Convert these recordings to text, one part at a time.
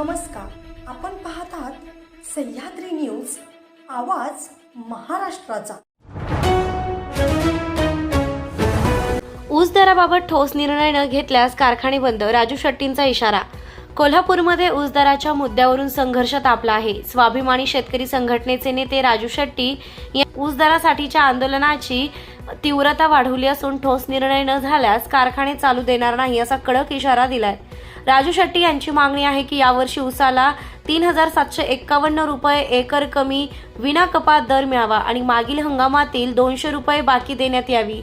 नमस्कार. आपण पाहत आहात सह्याद्री न्यूज आवाज महाराष्ट्राचा. ऊस दराबाबत ठोस निर्णय न घेतल्यास कारखाने बंद राजू शेट्टींचा इशारा कोल्हापूरमध्ये ऊसदाराच्या मुद्द्यावरून संघर्ष तापला आहे. स्वाभिमानी शेतकरी संघटनेचे नेते राजू शेट्टी या ऊसदरासाठीच्या आंदोलनाची तीव्रता वाढवली असून ठोस निर्णय न झाल्यास कारखाने चालू देणार नाही असा कडक इशारा दिलाय. राजू शेट्टी यांची मागणी आहे की यावर्षी ऊसाला तीन हजार सातशे एक्कावन्न रुपये एकर कमी विना कपात दर मिळावा आणि मागील हंगामातील दोनशे रुपये बाकी देण्यात यावी.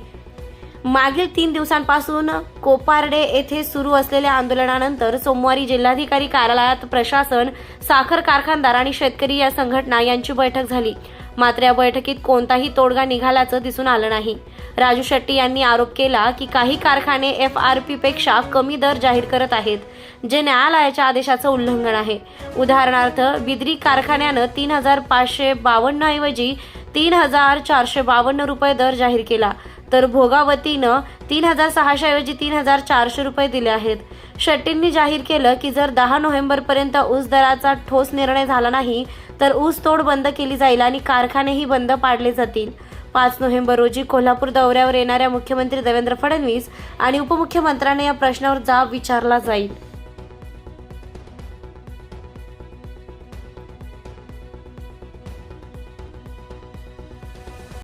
मागील तीन दिवसांपासून कोपार्डे येथे सुरू असलेल्या आंदोलनानंतर सोमवारी जिल्हाधिकारी कार्यालयात प्रशासन साखर कारखानदार आणि शेतकरी या संघटना यांची बैठक झाली. मात्र या बैठकीत कोणताही तोडगा निघाल्याचं दिसून आलं नाही. राजू शेट्टी यांनी आरोप केला की काही कारखाने एफ आर पी पेक्षा कमी दर जाहीर करत आहेत जे न्यायालयाच्या आदेशाचं उल्लंघन आहे. उदाहरणार्थ बिद्री कारखान्यानं तीन हजार पाचशे बावन्न ऐवजी तीन हजार चारशे बावन्न रुपये दर जाहीर केला. तर भोगावतीनं तीन हजार सहाशे ऐवजी तीन हजार चारशे रुपये दिले आहेत. शेट्टींनी जाहीर केलं की जर दहा नोव्हेंबरपर्यंत ऊस दराचा ठोस निर्णय झाला नाही तर ऊस तोड बंद केली जाईल आणि कारखानेही बंद पाडले जातील. पाच नोव्हेंबर रोजी कोल्हापूर दौऱ्यावर येणाऱ्या मुख्यमंत्री देवेंद्र फडणवीस आणि उपमुख्यमंत्र्यांना या प्रश्नावर जाब विचारला जाईल.